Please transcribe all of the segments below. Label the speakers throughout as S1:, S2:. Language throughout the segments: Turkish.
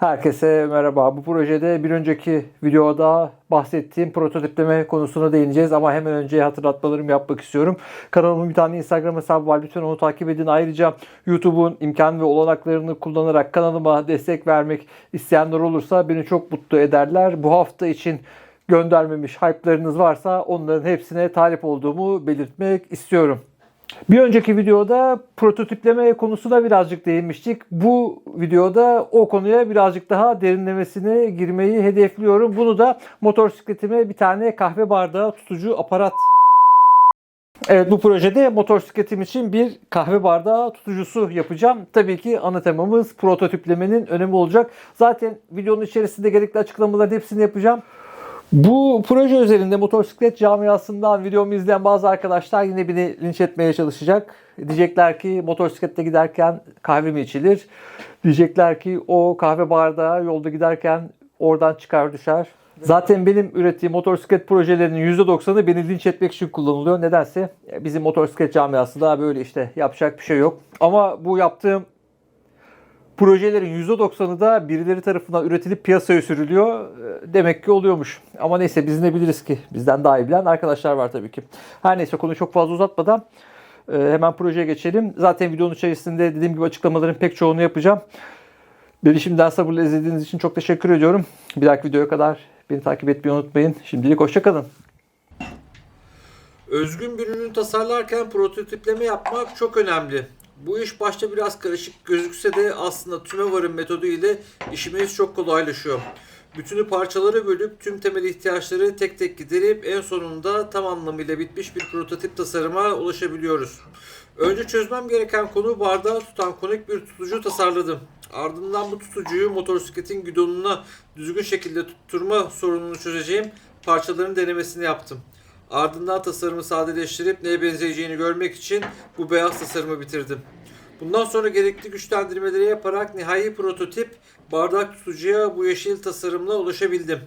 S1: Herkese merhaba. Bu projede bir önceki videoda bahsettiğim prototipleme konusuna değineceğiz ama hemen önce hatırlatmalarımı yapmak istiyorum. Kanalımın bir tane Instagram hesabı var. Lütfen onu takip edin. Ayrıca YouTube'un imkan ve olanaklarını kullanarak kanalıma destek vermek isteyenler olursa beni çok mutlu ederler. Bu hafta için göndermemiş hype'larınız varsa onların hepsine talip olduğumu belirtmek istiyorum. Bir önceki videoda prototipleme konusuna birazcık değinmiştik. Bu videoda o konuya birazcık daha derinlemesine girmeyi hedefliyorum. Bunu da motosikletime bir tane kahve bardağı tutucu aparat Evet bu projede motosikletim için bir kahve bardağı tutucusu yapacağım. Tabii ki ana temamız prototiplemenin önemi olacak. Zaten videonun içerisinde gerekli açıklamaların hepsini yapacağım. Bu proje üzerinde motosiklet camiasından videomu izleyen bazı arkadaşlar yine beni linç etmeye çalışacak. Diyecekler ki motosiklette giderken kahve mi içilir? Diyecekler ki o kahve bardağı yolda giderken oradan çıkar düşer. Zaten benim ürettiğim motosiklet projelerinin %90'ı beni linç etmek için kullanılıyor. Nedense bizim motosiklet camiasında böyle işte yapacak bir şey yok. Ama bu yaptığım projelerin %90'ı da birileri tarafından üretilip piyasaya sürülüyor. E, Demek ki oluyormuş. Ama neyse biz ne biliriz ki? Bizden daha iyi bilen arkadaşlar var tabii ki. Her neyse konuyu çok fazla uzatmadan e, hemen projeye geçelim. Zaten videonun içerisinde dediğim gibi açıklamaların pek çoğunu yapacağım. Beni şimdiden sabırla izlediğiniz için çok teşekkür ediyorum. Bir dahaki videoya kadar beni takip etmeyi unutmayın. Şimdilik hoşçakalın.
S2: Özgün bir ürün tasarlarken prototipleme yapmak çok önemli. Bu iş başta biraz karışık gözükse de aslında tümevarın metodu ile işimiz çok kolaylaşıyor. Bütünü parçalara bölüp tüm temel ihtiyaçları tek tek giderip en sonunda tam anlamıyla bitmiş bir prototip tasarıma ulaşabiliyoruz. Önce çözmem gereken konu bardağı tutan konik bir tutucu tasarladım. Ardından bu tutucuyu motosikletin gidonuna düzgün şekilde tutturma sorununu çözeceğim parçaların denemesini yaptım. Ardından tasarımı sadeleştirip neye benzeyeceğini görmek için bu beyaz tasarımı bitirdim. Bundan sonra gerekli güçlendirmeleri yaparak nihai prototip bardak tutucuya bu yeşil tasarımla ulaşabildim.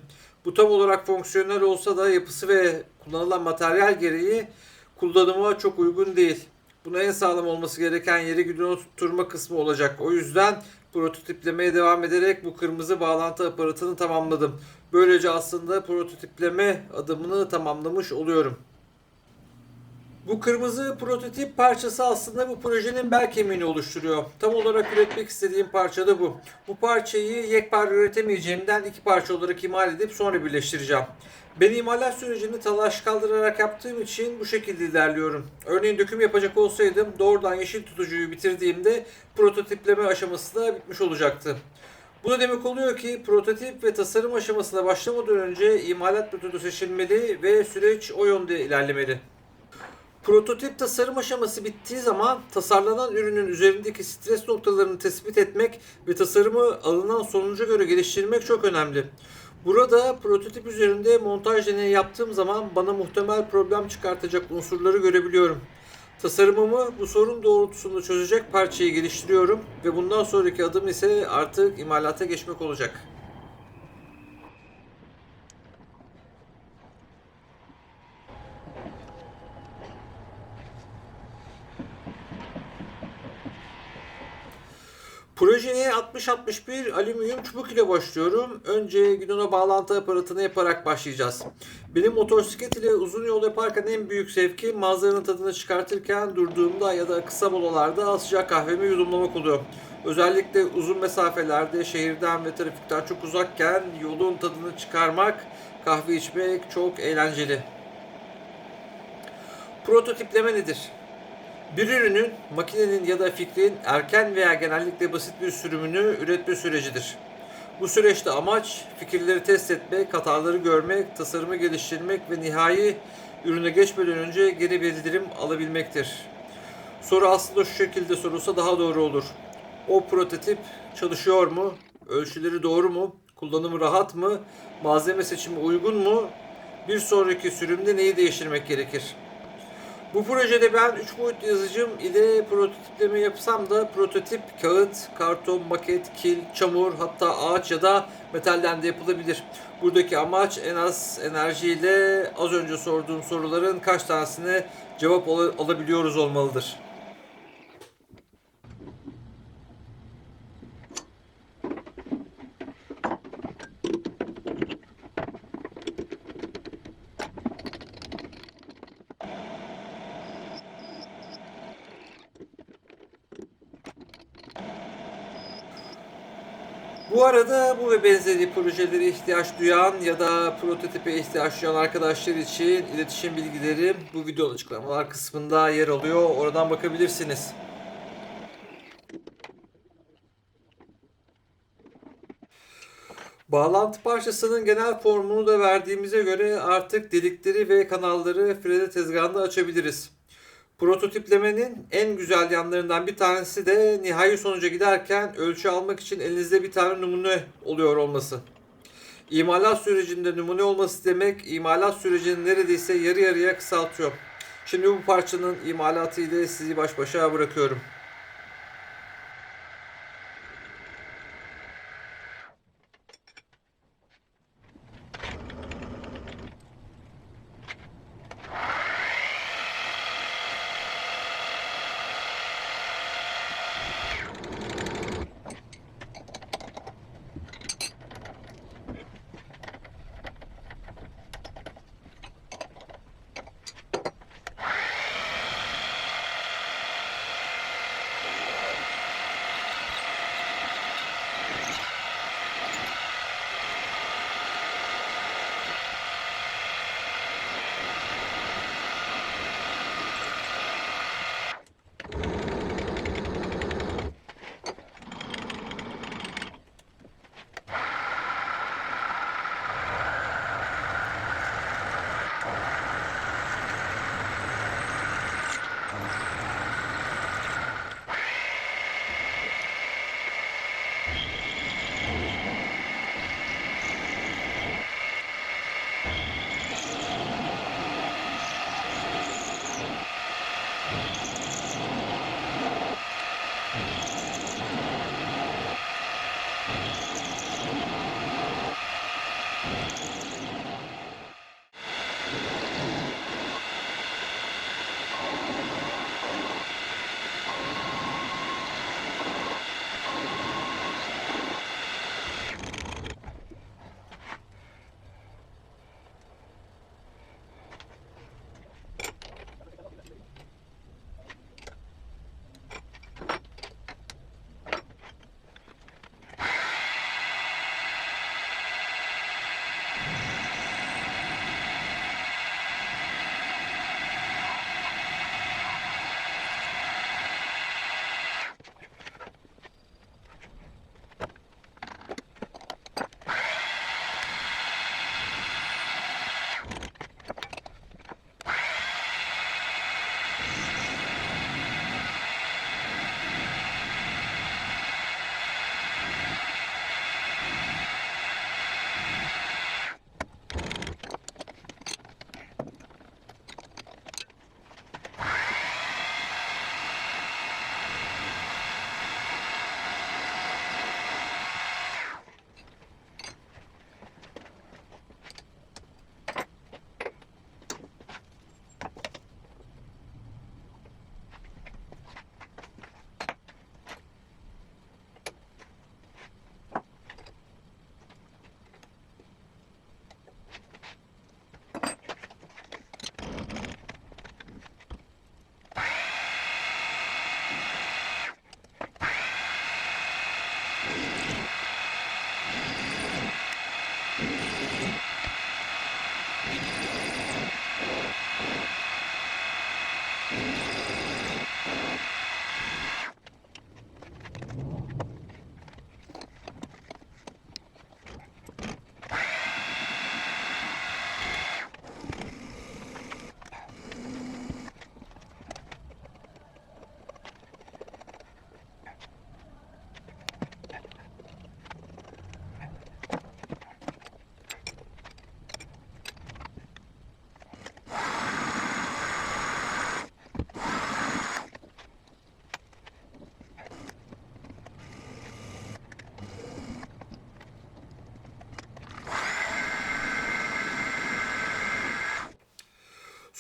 S2: Bu tam olarak fonksiyonel olsa da yapısı ve kullanılan materyal gereği kullanıma çok uygun değil. Buna en sağlam olması gereken yeri güdüğünü tutturma kısmı olacak. O yüzden prototiplemeye devam ederek bu kırmızı bağlantı aparatını tamamladım. Böylece aslında prototipleme adımını tamamlamış oluyorum. Bu kırmızı prototip parçası aslında bu projenin bel kemiğini oluşturuyor. Tam olarak üretmek istediğim parça da bu. Bu parçayı yekpare üretemeyeceğimden iki parça olarak imal edip sonra birleştireceğim. Ben imalat sürecini talaş kaldırarak yaptığım için bu şekilde ilerliyorum. Örneğin döküm yapacak olsaydım doğrudan yeşil tutucuyu bitirdiğimde prototipleme aşaması da bitmiş olacaktı. Bu da demek oluyor ki prototip ve tasarım aşamasına başlamadan önce imalat metodu seçilmeli ve süreç o yönde ilerlemeli. Prototip tasarım aşaması bittiği zaman tasarlanan ürünün üzerindeki stres noktalarını tespit etmek ve tasarımı alınan sonuca göre geliştirmek çok önemli. Burada prototip üzerinde montaj deneyi yaptığım zaman bana muhtemel problem çıkartacak unsurları görebiliyorum. Tasarımımı bu sorun doğrultusunda çözecek parçayı geliştiriyorum ve bundan sonraki adım ise artık imalata geçmek olacak. Projeye 60-61 alüminyum çubuk ile başlıyorum. Önce gidona bağlantı aparatını yaparak başlayacağız. Benim motosiklet ile uzun yol yaparken en büyük zevki manzaranın tadını çıkartırken durduğumda ya da kısa molalarda sıcak kahvemi yudumlamak oluyor. Özellikle uzun mesafelerde şehirden ve trafikten çok uzakken yolun tadını çıkarmak, kahve içmek çok eğlenceli. Prototipleme nedir? Bir ürünün, makinenin ya da fikrin erken veya genellikle basit bir sürümünü üretme sürecidir. Bu süreçte amaç fikirleri test etmek, hataları görmek, tasarımı geliştirmek ve nihai ürüne geçmeden önce geri bildirim alabilmektir. Soru aslında şu şekilde sorulsa daha doğru olur. O prototip çalışıyor mu? Ölçüleri doğru mu? Kullanımı rahat mı? Malzeme seçimi uygun mu? Bir sonraki sürümde neyi değiştirmek gerekir? Bu projede ben 3 boyutlu yazıcım ile prototipleme yapsam da prototip kağıt, karton, maket, kil, çamur hatta ağaç ya da metalden de yapılabilir. Buradaki amaç en az enerjiyle az önce sorduğum soruların kaç tanesine cevap al- alabiliyoruz olmalıdır. Bu arada bu ve benzeri projelere ihtiyaç duyan ya da prototipe ihtiyaç duyan arkadaşlar için iletişim bilgileri bu videonun açıklamalar kısmında yer alıyor. Oradan bakabilirsiniz. Bağlantı parçasının genel formunu da verdiğimize göre artık delikleri ve kanalları freze tezgahında açabiliriz. Prototiplemenin en güzel yanlarından bir tanesi de nihai sonuca giderken ölçü almak için elinizde bir tane numune oluyor olması. İmalat sürecinde numune olması demek imalat sürecini neredeyse yarı yarıya kısaltıyor. Şimdi bu parçanın imalatı ile sizi baş başa bırakıyorum.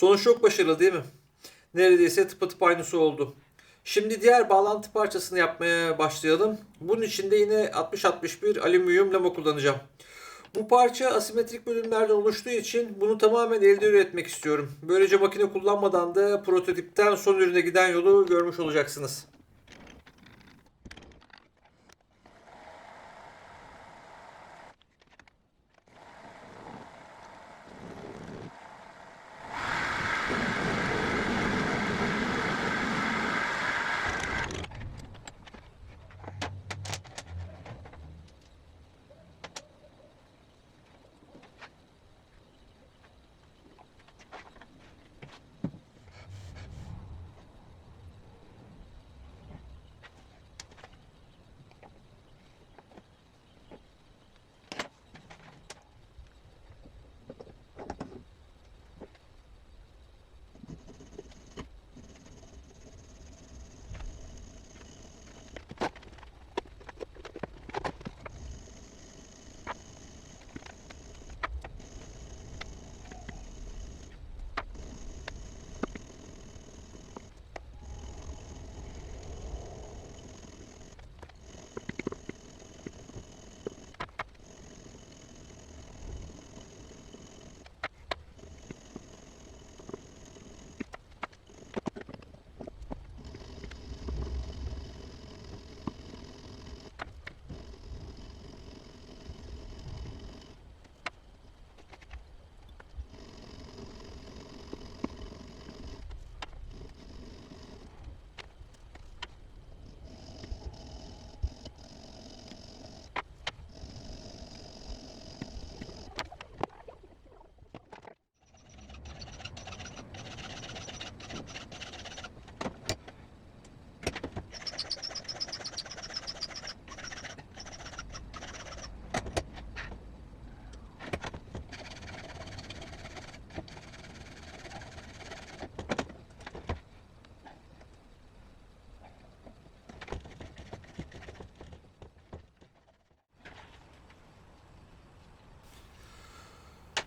S2: Sonuç çok başarılı değil mi? Neredeyse tıpatıp aynısı oldu. Şimdi diğer bağlantı parçasını yapmaya başlayalım. Bunun için de yine 60-61 alüminyum lama kullanacağım. Bu parça asimetrik bölümlerden oluştuğu için bunu tamamen elde üretmek istiyorum. Böylece makine kullanmadan da prototipten son ürüne giden yolu görmüş olacaksınız.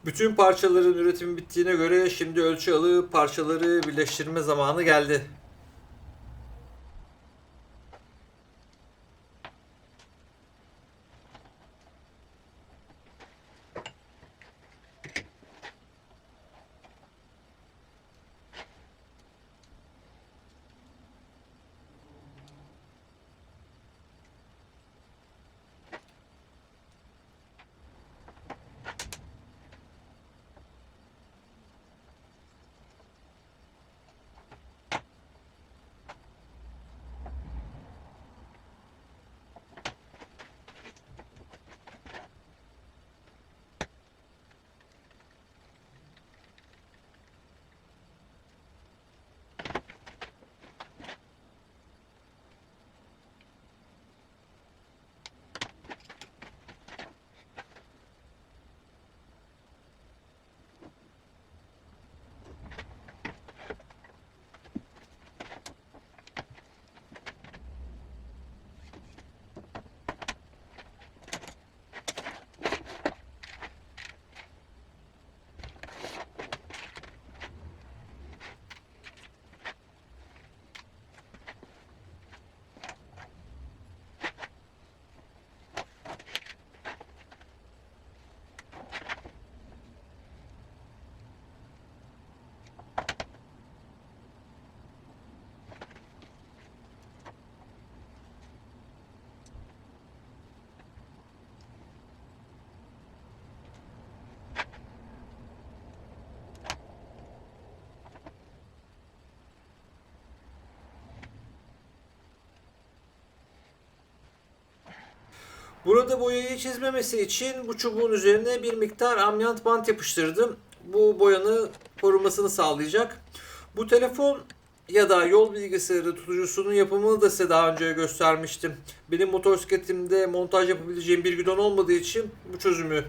S2: Bütün parçaların üretimi bittiğine göre şimdi ölçü alıp parçaları birleştirme zamanı geldi. Burada boyayı çizmemesi için bu çubuğun üzerine bir miktar amyant bant yapıştırdım. Bu boyanı korumasını sağlayacak. Bu telefon ya da yol bilgisayarı tutucusunun yapımını da size daha önce göstermiştim. Benim motosikletimde montaj yapabileceğim bir gidon olmadığı için bu çözümü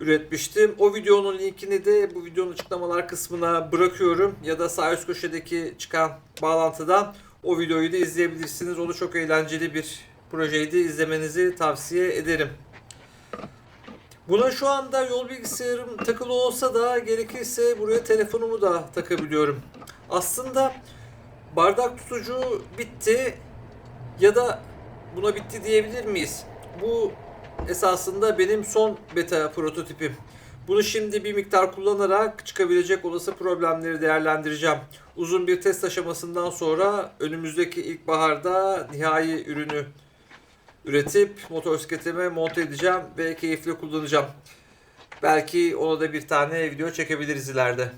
S2: üretmiştim. O videonun linkini de bu videonun açıklamalar kısmına bırakıyorum. Ya da sağ üst köşedeki çıkan bağlantıdan o videoyu da izleyebilirsiniz. O da çok eğlenceli bir projeydi. İzlemenizi tavsiye ederim. Buna şu anda yol bilgisayarım takılı olsa da gerekirse buraya telefonumu da takabiliyorum. Aslında bardak tutucu bitti ya da buna bitti diyebilir miyiz? Bu esasında benim son beta prototipim. Bunu şimdi bir miktar kullanarak çıkabilecek olası problemleri değerlendireceğim. Uzun bir test aşamasından sonra önümüzdeki ilkbaharda nihai ürünü üretip motosikletime monte edeceğim ve keyifli kullanacağım. Belki ona da bir tane video çekebiliriz ileride.